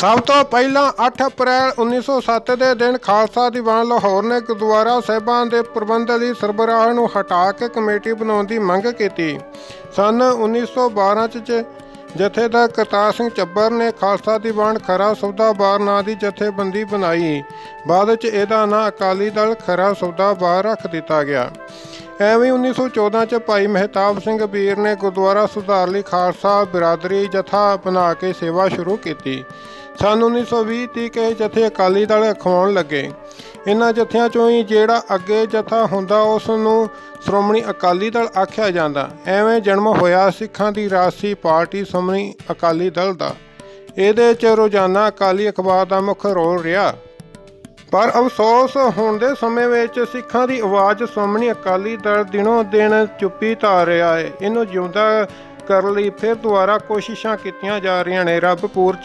ਸਭ ਤੋਂ ਪਹਿਲਾਂ 8 ਅਪ੍ਰੈਲ 1907 ਦੇ ਦਿਨ ਖਾਲਸਾ ਦੀਵਾਨ ਲਾਹੌਰ ਨੇ ਗੁਰਦੁਆਰਾ ਸਾਹਿਬਾਨ ਦੇ ਪ੍ਰਬੰਧ ਲਈ ਸਰਬਰਾਹ ਨੂੰ ਹਟਾ ਕੇ ਕਮੇਟੀ ਬਣਾਉਣ ਦੀ ਮੰਗ ਕੀਤੀ। ਸਨ 1912 ਚ ਚ ਜਥੇਦਾਰ ਕਰਤਾਰ ਸਿੰਘ ਚੱਬਰ ਨੇ ਖਾਲਸਾ ਦੀਵਾਨ ਖਰਾ ਸੌਦਾ ਬਾਰ ਨਾਂ ਦੀ ਜਥੇਬੰਦੀ ਬਣਾਈ। ਬਾਅਦ ਵਿੱਚ ਇਹਦਾ ਨਾਂ ਅਕਾਲੀ ਦਲ ਖਰਾ ਸੌਦਾ ਬਾਰ ਰੱਖ ਦਿੱਤਾ ਗਿਆ। ਐਵੇਂ 1914 ਚ ਭਾਈ ਮਹਿਤਾਬ ਸਿੰਘ ਵੀਰ ਨੇ ਗੁਰਦੁਆਰਾ ਸੁਧਾਰ ਲਈ ਖਾਲਸਾ ਬਿਰਾਦਰੀ ਜਥਾ ਬਣਾ ਕੇ ਸੇਵਾ ਸ਼ੁਰੂ ਕੀਤੀ। ਸਨ 1920 ਤੀਕ ਇਹ ਜਥੇ ਅਕਾਲੀ ਦਲ ਅਖਵਾਉਣ ਲੱਗੇ। ਇਹਨਾਂ ਜਥਿਆਂ ਚੋਂ ਹੀ ਜਿਹੜਾ ਅੱਗੇ ਜਥਾ ਹੁੰਦਾ ਉਸ ਨੂੰ ਸ਼੍ਰੋਮਣੀ ਅਕਾਲੀ ਦਲ ਆਖਿਆ ਜਾਂਦਾ। ਐਵੇਂ ਜਨਮ ਹੋਇਆ ਸਿੱਖਾਂ ਦੀ ਰਾਸੀ ਪਾਰਟੀ ਸ਼੍ਰੋਮਣੀ ਅਕਾਲੀ ਦਲ ਦਾ। ਇਹਦੇ 'ਚ ਰੋਜ਼ਾਨਾ ਅਕਾਲੀ ਅਖਬਾਰ ਦਾ ਮੁੱਖ ਰੋਲ ਰਿਹਾ। ਪਰ ਅਫਸੋਸ ਹੁਣ ਦੇ ਸਮੇਂ ਵਿੱਚ ਸਿੱਖਾਂ ਦੀ ਆਵਾਜ਼ ਸ਼੍ਰੋਮਣੀ ਅਕਾਲੀ ਦਲ ਦਿਨੋਂ ਦਿਨ ਚੁੱਪੀ ਧਾਰ ਰਿਹਾ ਹੈ। ਇਹਨੂੰ ਜਿਉਂਦਾ ਕਰਨ ਲਈ ਫਿਰ ਦੁਬਾਰਾ ਕੋਸ਼ਿਸ਼ਾਂ ਕੀਤੀਆਂ ਜਾ ਰਹੀਆਂ ਨੇ। ਰੱਬ ਪੂਰ